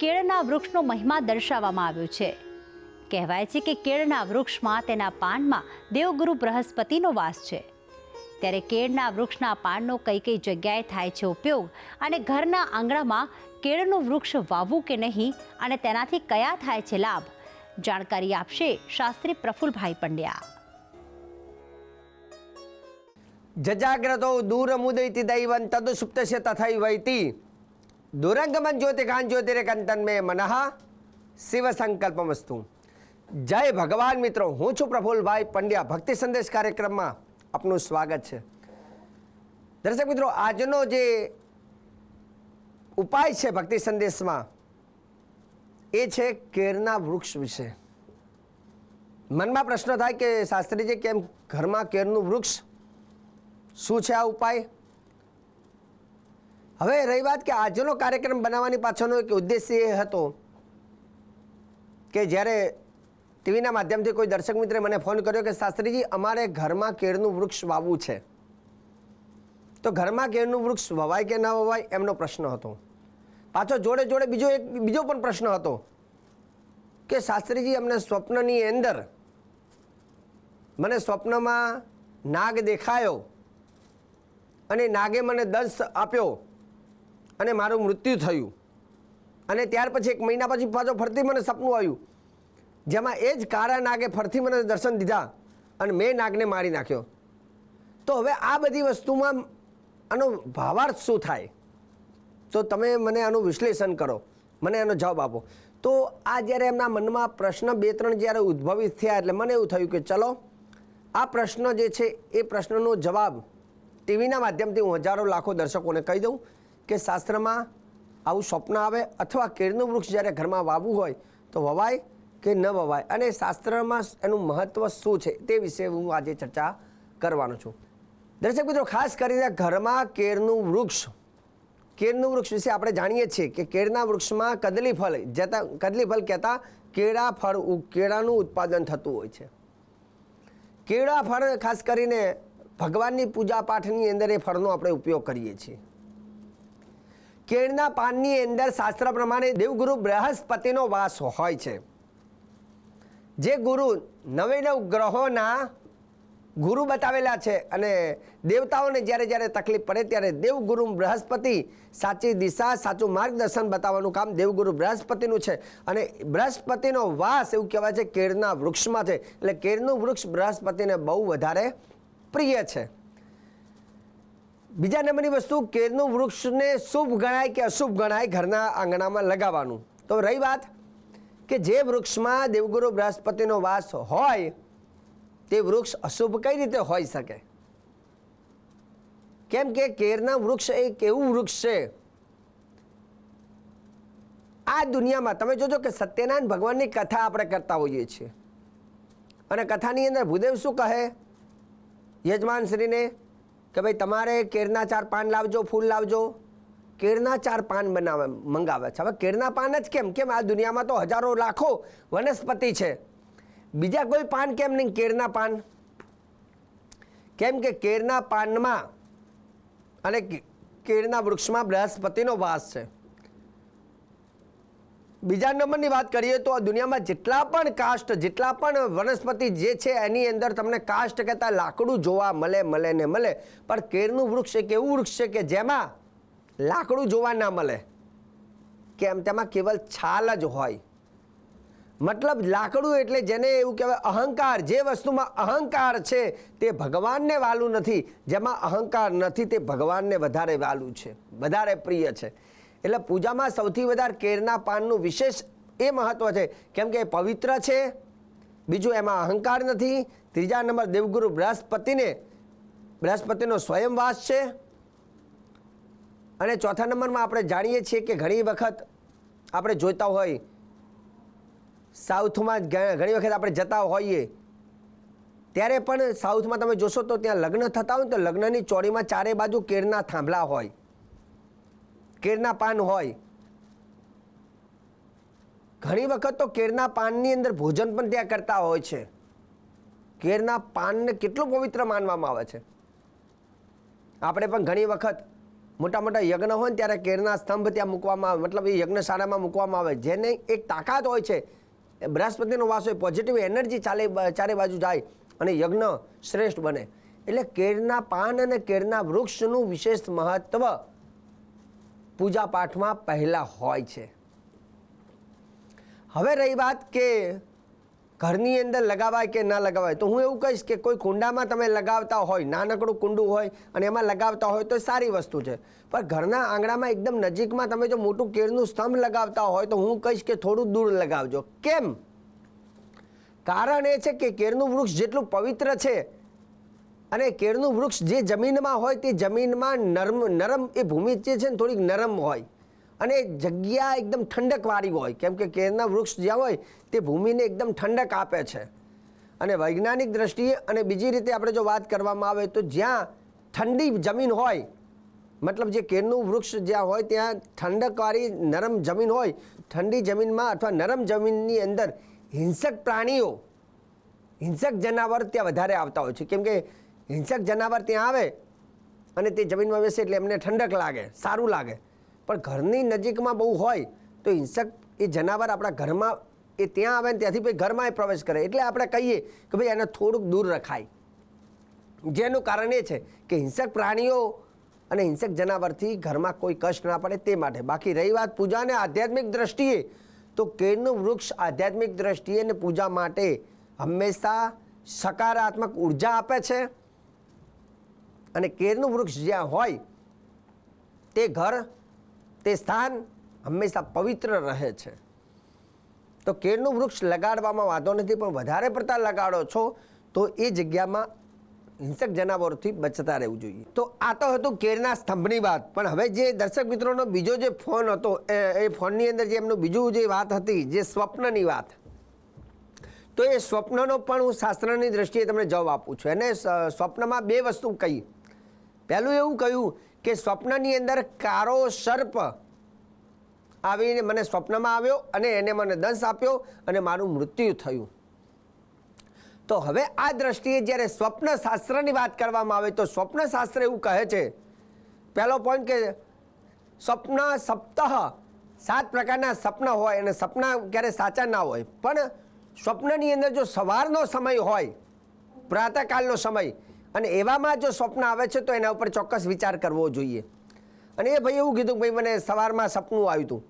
કેળના વૃક્ષનો મહિમા દર્શાવવામાં આવ્યો છે. કહેવાય છે કે કેળના વૃક્ષમાં તેના પાનમાં દેવગુરુ બૃહસ્પતિનો વાસ છે. ત્યારે કેળના વૃક્ષના પાનનો કઈ કઈ જગ્યાએ થાય છે ઉપયોગ અને ઘરના આંગણામાં કેળનું વૃક્ષ વાવવું કે નહીં અને તેનાથી કયા થાય છે લાભ? જાણકારી આપશે શાસ્ત્રી પ્રફુલભાઈ પંડ્યા. જજાગ્રતો દૂર દૂરમુદૈતિ દૈવં તદ સુપ્તસ્ય તથૈવૈતિ દુરંગમન જ્યોતિકાન જ્યોતિરેકંતન મે મનઃ શિવ સંકલ્પમસ્તુ જય ભગવાન મિત્રો હું છું પ્રફુલભાઈ પંડ્યા ભક્તિ સંદેશ કાર્યક્રમમાં આપનું સ્વાગત છે દર્શક મિત્રો આજનો જે ઉપાય છે ભક્તિ સંદેશમાં એ છે કેરના વૃક્ષ વિશે મનમાં પ્રશ્ન થાય કે શાસ્ત્રીજી કેમ ઘરમાં કેરનું વૃક્ષ શું છે આ ઉપાય હવે રહી વાત કે આજનો કાર્યક્રમ બનાવવાની પાછળનો એક ઉદ્દેશ્ય એ હતો કે જ્યારે ટીવીના માધ્યમથી કોઈ દર્શક મિત્રે મને ફોન કર્યો કે શાસ્ત્રીજી, અમારે ઘરમાં કેળનું વૃક્ષ વાવવું છે. તો ઘરમાં કેળનું વૃક્ષ વવાય કે ન વવાય એમનો પ્રશ્ન હતો. પાછો જોડે જોડે બીજો એક, બીજો પણ પ્રશ્ન હતો કે શાસ્ત્રીજી, અમને સ્વપ્નની અંદર મને સ્વપ્નમાં નાગ દેખાયો અને નાગે મને દંશ આપ્યો. અને મારું મૃત્યુ થયું. અને ત્યાર પછી એક મહિના પછી પાછો ફરતી મને સપનું આવ્યું. જેમાં એ જ કાળા નાગે ફરતી મને દર્શન દીધા અને મેં નાગને મારી નાખ્યો. તો હવે આ બધી વસ્તુમાં આનો ભાવાર્થ શું થાય? તો તમે મને આનું વિશ્લેષણ કરો. મને એનો જવાબ આપો. તો આ જ્યારે એમના મનમાં પ્રશ્ન બે ત્રણ જ્યારે ઉદ્ભવિત થયા એટલે મને એવું થયું કે ચલો, આ પ્રશ્ન જે છે એ પ્રશ્નનો જવાબ ટીવીના માધ્યમથી હું હજારો લાખો દર્શકોને કહી દઉં. કે શાસ્ત્રમાં આવું સ્વપ્ન આવે અથવા કેળનું વૃક્ષ જ્યારે ઘરમાં વાવવું હોય તો વવાય કે ન વવાય? અને શાસ્ત્રમાં એનું મહત્ત્વ શું છે તે વિશે હું આજે ચર્ચા કરવાનો છું. દર્શક મિત્રો, ખાસ કરીને ઘરમાં કેળનું વૃક્ષ. કેળનું વૃક્ષ વિશે આપણે જાણીએ છીએ કે કેળના વૃક્ષમાં કદલી ફળ, જતા કદલી ફળ કહેતા કેળા ફળ કેળાનું ઉત્પાદન થતું હોય છે. કેળા ફળ ખાસ કરીને ભગવાનની પૂજા પાઠની અંદર એ ફળનો આપણે ઉપયોગ કરીએ છીએ. કેળના પાનની અંદર શાસ્ત્ર પ્રમાણે દેવગુરુ બૃહસ્પતિનો વાસ હોય છે. જે ગુરુ નવે નવ ગ્રહોના ગુરુ બતાવેલા છે અને દેવતાઓને જ્યારે જ્યારે તકલીફ પડે ત્યારે દેવગુરુ બૃહસ્પતિ સાચી દિશા, સાચું માર્ગદર્શન બતાવવાનું કામ દેવગુરુ બૃહસ્પતિનું છે. અને બૃહસ્પતિનો વાસ એવું કહેવાય છે, કેળના વૃક્ષમાં છે. એટલે કેળનું વૃક્ષ બૃહસ્પતિને બહુ વધારે પ્રિય છે. બીજા નંબરની વસ્તુ, કેળનું વૃક્ષને શુભ ગણાય કે અશુભ ગણાય ઘરના આંગણામાં લગાવવાનું. તો રહી વાત કે જે વૃક્ષમાં દેવગુરુ બૃહસ્પતિનો વાસ હોય, તે વૃક્ષ અશુભ કઈ રીતે હોઈ શકે? કેમ કે કેરના વૃક્ષ એક એવું વૃક્ષ છે, આ દુનિયામાં તમે જોજો કે સત્યનારાયણ ભગવાનની કથા આપણે કરતા હોઈએ છીએ. અને કથાની અંદર ભૂદેવ શું કહે? યજમાન શ્રીને કે ભાઈ તમારે કેરના ચાર પાન લાવજો, ફૂલ લાવજો. કેળના ચાર પાન બનાવે, મંગાવે છે. હવે કેળના પાન જ કેમ? કેમ? આ દુનિયામાં તો હજારો, લાખો વનસ્પતિ છે. બીજા કોઈ પાન કેમ નહીં? કેળના પાન. કેમ કે કેળના પાનમાં અને કે- કેળના વૃક્ષમાં બૃહસ્પતિનો વાસ છે. બીજા નંબરની વાત કરીએ તો દુનિયામાં જેટલા પણ કાસ્ટ જેટલા પણ વનસ્પતિ જે છે એની અંદર તમને કાસ્ટ કહેતા લાકડું જોવા મળે મળે ને મળે. પણ કેળનું વૃક્ષ એક એવું વૃક્ષ છે કે જેમાં લાકડું જોવા ના મળે. કેમ? તેમાં કેવલ છાલ જ હોય. મતલબ લાકડું એટલે જેને એવું કહેવાય અહંકાર, જે વસ્તુમાં અહંકાર છે તે ભગવાનને વાલું નથી. જેમાં અહંકાર નથી તે ભગવાનને વધારે વાલું છે, વધારે પ્રિય છે. એટલે પૂજામાં સૌથી વધારે કેરના પાનનું વિશેષ એ મહત્વ છે. કેમ કે એ પવિત્ર છે. બીજું એમાં અહંકાર નથી. ત્રીજા નંબર દેવગુરુ બૃહસ્પતિને, બૃહસ્પતિનો સ્વયંવાસ છે. અને ચોથા નંબરમાં આપણે જાણીએ છીએ કે ઘણી વખત આપણે જોઈતા હોય, સાઉથમાં ઘણી વખત આપણે જતા હોઈએ, ત્યારે પણ સાઉથમાં તમે જોશો તો ત્યાં લગ્ન થતા હોય તો લગ્નની ચોરીમાં ચારે બાજુ કેરના થાંભલા હોય. કેળના પાન હોય. ઘણી વખત તો કેળના પાનની અંદર ભોજન પણ ત્યાં કરતા હોય છે. કેળના પાનને કેટલું પવિત્ર માનવામાં આવે છે. આપણે પણ ઘણી વખત મોટા મોટા યજ્ઞ હોય ને ત્યારે કેરના સ્તંભ ત્યાં મૂકવામાં આવે, મતલબ એ યજ્ઞશાળામાં મૂકવામાં આવે, જેને એક તાકાત હોય છે. બૃહસ્પતિનો વાસ હોય પોઝિટિવ એનર્જી ચાલે, ચારે બાજુ જાય અને યજ્ઞ શ્રેષ્ઠ બને. એટલે કેરના પાન અને કેરના વૃક્ષનું વિશેષ મહત્વ પૂજા પાઠમાં પહેલા હોય છે. હવે રહી વાત કે ઘરની અંદર લગાવાય કે ના લગાવાય, તો હું એવું કહીશ કે કોઈ કુંડામાં તમે લગાવતા હોય, નાનકડું કુંડું હોય અને એમાં લગાવતા હોય તો સારી વસ્તુ છે. પણ ઘરના આંગણામાં એકદમ નજીકમાં તમે જો મોટું કેળનું સ્તંભ લગાવતા હોય તો હું કહીશ કે થોડું દૂર લગાવજો. કેમ? કારણ એ છે કે કેળનું વૃક્ષ જેટલું પવિત્ર છે અને કેળનું વૃક્ષ જે જમીનમાં હોય તે જમીનમાં નરમ નરમ એ ભૂમિ જે છે ને થોડીક નરમ હોય. અને જગ્યા એકદમ ઠંડકવાળી હોય. કેમ કે કેળના વૃક્ષ જ્યાં હોય તે ભૂમિને એકદમ ઠંડક આપે છે. અને વૈજ્ઞાનિક દ્રષ્ટિએ અને બીજી રીતે આપણે જો વાત કરવામાં આવે તો જ્યાં ઠંડી જમીન હોય, મતલબ જે કેળનું વૃક્ષ જ્યાં હોય ત્યાં ઠંડકવાળી નરમ જમીન હોય, ઠંડી જમીનમાં અથવા નરમ જમીનની અંદર હિંસક પ્રાણીઓ, હિંસક જનાવર ત્યાં વધારે આવતા હોય છે. કેમ કે હિંસક જનાવર ત્યાં આવે અને તે જમીનમાં બેસે એટલે એમને ઠંડક લાગે, સારું લાગે. પણ ઘરની નજીકમાં બહુ હોય તો હિંસક એ જનાવર આપણા ઘરમાં એ ત્યાં આવે ને ત્યાંથી પછી ઘરમાં એ પ્રવેશ કરે. એટલે આપણે કહીએ કે ભાઈ એને થોડુંક દૂર રખાય. જેનું કારણ એ છે કે હિંસક પ્રાણીઓ અને હિંસક જનાવરથી ઘરમાં કોઈ કષ્ટ ના પડે તે માટે. બાકી રહી વાત પૂજા અને આધ્યાત્મિક દ્રષ્ટિએ, તો કેળનું વૃક્ષ આધ્યાત્મિક દ્રષ્ટિએ અને પૂજા માટે હંમેશા સકારાત્મક ઊર્જા આપે છે? અને કેળનું વૃક્ષ જ્યાં હોય, તે ઘર, તે સ્થાન હંમેશા પવિત્ર રહે છે. તો કેળનું વૃક્ષ લગાડવામાં વાંધો નથી, પણ વધારે પડતા લગાડો છો, તો એ જગ્યામાં હિંસક જનાવરોથી બચતા રહેવું જોઈએ. તો આ તો હતું કેળના સ્તંભની વાત, પણ હવે જે દર્શક મિત્રોનો બીજો જે ફોન હતો, એ ફોનની અંદર જે એમનું બીજું જે વાત હતી, જે સ્વપ્નની વાત, તો એ સ્વપ્નનો પણ હું શાસ્ત્રની દ્રષ્ટિએ તમને જવાબ આપું છું. એને સ્વપ્નમાં બે વસ્તુ કહી. પહેલું એવું કહ્યું કે સ્વપ્નની અંદર કારો સર્પ આવીને મને સ્વપ્નમાં આવ્યો અને એને મને દંશ આપ્યો અને મારું મૃત્યુ થયું. તો હવે આ દ્રષ્ટિએ જ્યારે સ્વપ્ન શાસ્ત્રની વાત કરવામાં આવે તો સ્વપ્નશાસ્ત્ર એવું કહે છે, પહેલો પોઈન્ટ કે સ્વપ્ન સપ્તહ સાત પ્રકારના સપના હોય અને સપના ક્યારે સાચા ના હોય. પણ સ્વપ્નની અંદર જો સવારનો સમય હોય પ્રાતઃકાલનો સમય અને એવામાં જો સ્વપ્ન આવે છે તો એના ઉપર ચોક્કસ વિચાર કરવો જોઈએ. અને એ ભાઈ એવું કીધું કે ભાઈ મને સવારમાં સપનું આવ્યું હતું.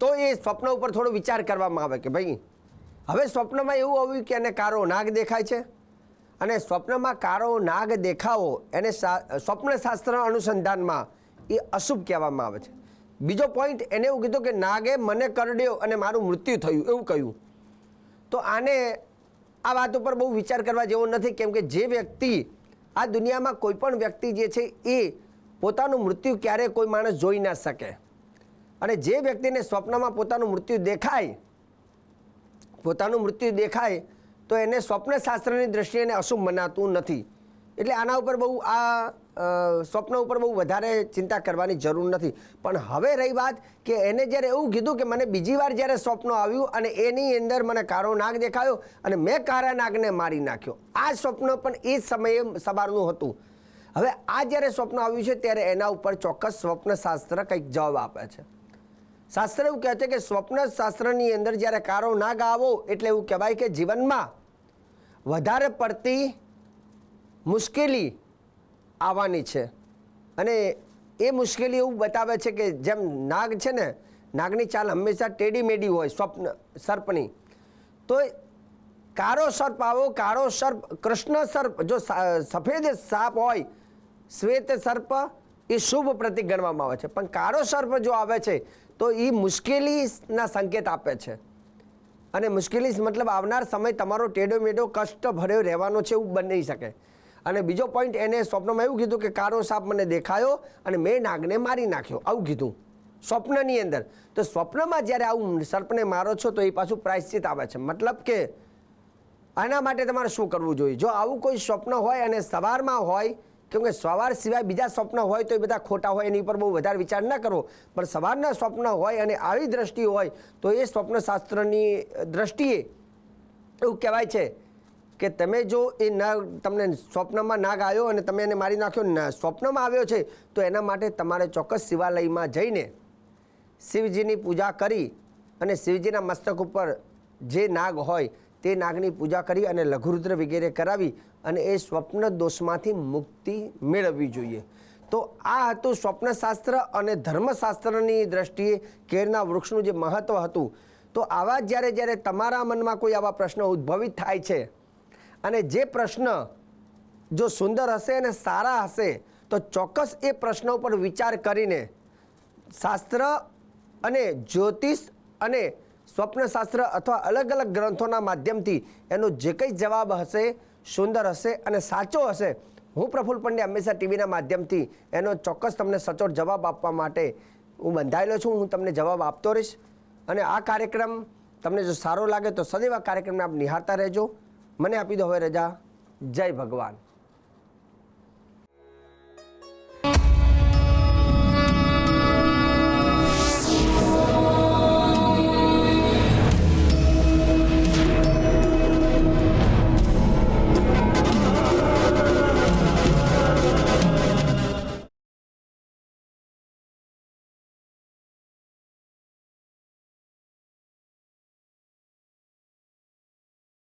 તો એ સ્વપ્ન ઉપર થોડો વિચાર કરવામાં આવે કે ભાઈ, હવે સ્વપ્નમાં એવું આવ્યું કે એને કારો નાગ દેખાય છે. અને સ્વપ્નમાં કારો નાગ દેખાવો એને સ્વપ્નશાસ્ત્ર અનુસંધાનમાં એ અશુભ કહેવામાં આવે છે. બીજો પોઈન્ટ એને એવું કીધું કે નાગે મને કરડ્યો અને મારું મૃત્યુ થયું એવું કહ્યું. તો આને આ વાત ઉપર બહુ વિચાર કરવા જેવો નથી, કેમ કે જે વ્યક્તિ આ દુનિયામાં કોઈ પણ વ્યક્તિ જે છે એ પોતાનું મૃત્યુ ક્યારેય કોઈ માણસ જોઈ ના શકે. અને જે વ્યક્તિને સ્વપ્નમાં પોતાનું મૃત્યુ દેખાય, પોતાનું મૃત્યુ દેખાય, તો એને સ્વપ્નશાસ્ત્રની દ્રષ્ટિએ એને અશુભ મનાતું નથી. એટલે આના ઉપર બહુ આ સ્વપ્ન ઉપર બહુ વધારે ચિંતા કરવાની જરૂર નથી. પણ હવે રહી વાત કે એને જ્યારે એવું કીધું કે મને બીજી વાર જ્યારે સ્વપ્ન આવ્યું અને એની અંદર મને કારો નાગ દેખાયો અને મેં કારા નાગને મારી નાખ્યો. આ સ્વપ્ન પણ એ સમયે સવારનું હતું. હવે આ જ્યારે સ્વપ્ન આવ્યું છે ત્યારે એના ઉપર ચોક્કસ સ્વપ્નશાસ્ત્ર કંઈક જવાબ આપે છે. શાસ્ત્ર એવું કહે છે કે સ્વપ્ન શાસ્ત્રની અંદર જ્યારે કારો નાગ આવો એટલે એવું કહેવાય કે જીવનમાં વધારે પડતી મુશ્કેલી આવવાની છે. અને એ મુશ્કેલી એવું બતાવે છે કે જેમ નાગ છે ને, નાગની ચાલ હંમેશા ટેડી મેડી હોય, સ્વપ્ન, સર્પની. તો કાળો સર્પ આવો, કાળો સર્પ, કૃષ્ણ સર્પ, જો સફેદ સાપ હોય, શ્વેત સર્પ, એ શુભ પ્રતિક ગણવામાં આવે છે. પણ કાળો સર્પ જો આવે છે, તો એ મુશ્કેલીના સંકેત આપે છે. અને મુશ્કેલી મતલબ આવનાર સમય તમારો ટેડો મેડો કષ્ટ ભર્યો રહેવાનો છે એવું બની શકે. અને બીજો પોઈન્ટ એને સ્વપ્નમાં એવું કીધું કે કારો સાપ મને દેખાયો અને મેં નાગને મારી નાખ્યો. આવું કીધું સ્વપ્નની અંદર. તો સ્વપ્નમાં જ્યારે આવું સર્પને મારો છો તો એ પાછું પ્રાયશ્ચિત આવે છે. મતલબ કે આના માટે તમારે શું કરવું જોઈએ? જો આવું કોઈ સ્વપ્ન હોય અને સવારમાં હોય કેમકે સવાર સિવાય બીજા સ્વપ્ન હોય તો એ બધા ખોટા હોય, એની ઉપર બહુ વધારે વિચાર ન કરો. પણ સવારના સ્વપ્ન હોય અને આવી દ્રષ્ટિ હોય તો એ સ્વપ્નશાસ્ત્રની દ્રષ્ટિએ એવું કહેવાય છે કે તમે જો એ નાગ, તમને સ્વપ્નમાં નાગ આવ્યો અને તમે એને મારી નાખ્યો સ્વપ્નમાં આવ્યો છે, તો એના માટે તમારે ચોક્કસ શિવાલયમાં જઈને શિવજીની પૂજા કરી અને શિવજીના મસ્તક ઉપર જે નાગ હોય તે નાગની પૂજા કરી અને લઘુરુદ્ર વગેરે કરાવી અને એ સ્વપ્ન દોષમાંથી મુક્તિ મેળવવી જોઈએ. તો આ હતું સ્વપ્નશાસ્ત્ર અને ધર્મશાસ્ત્રની દ્રષ્ટિએ કેરના વૃક્ષનું જે મહત્ત્વ હતું. તો આવા જ્યારે જ્યારે તમારા મનમાં કોઈ આવા પ્રશ્નો ઉદ્ભવિત થાય છે અને જે પ્રશ્ન જો સુંદર હશે અને સારા હશે, તો ચોક્કસ એ પ્રશ્નો ઉપર વિચાર કરીને શાસ્ત્ર અને જ્યોતિષ અને સ્વપ્નશાસ્ત્ર અથવા અલગ અલગ ગ્રંથોના માધ્યમથી એનો જે કંઈ જવાબ હશે, સુંદર હશે અને સાચો હશે, હું પ્રફુલ પંડ્યા હંમેશા ટીવીના માધ્યમથી એનો ચોક્કસ તમને સચોટ જવાબ આપવા માટે હું બંધાયેલો છું, હું તમને જવાબ આપતો રહીશ. અને આ કાર્યક્રમ તમને જો સારો લાગે તો સદૈવ આ કાર્યક્રમને આપ નિહાળતા રહેજો. મને આપી દો હવે રજા. જય ભગવાન.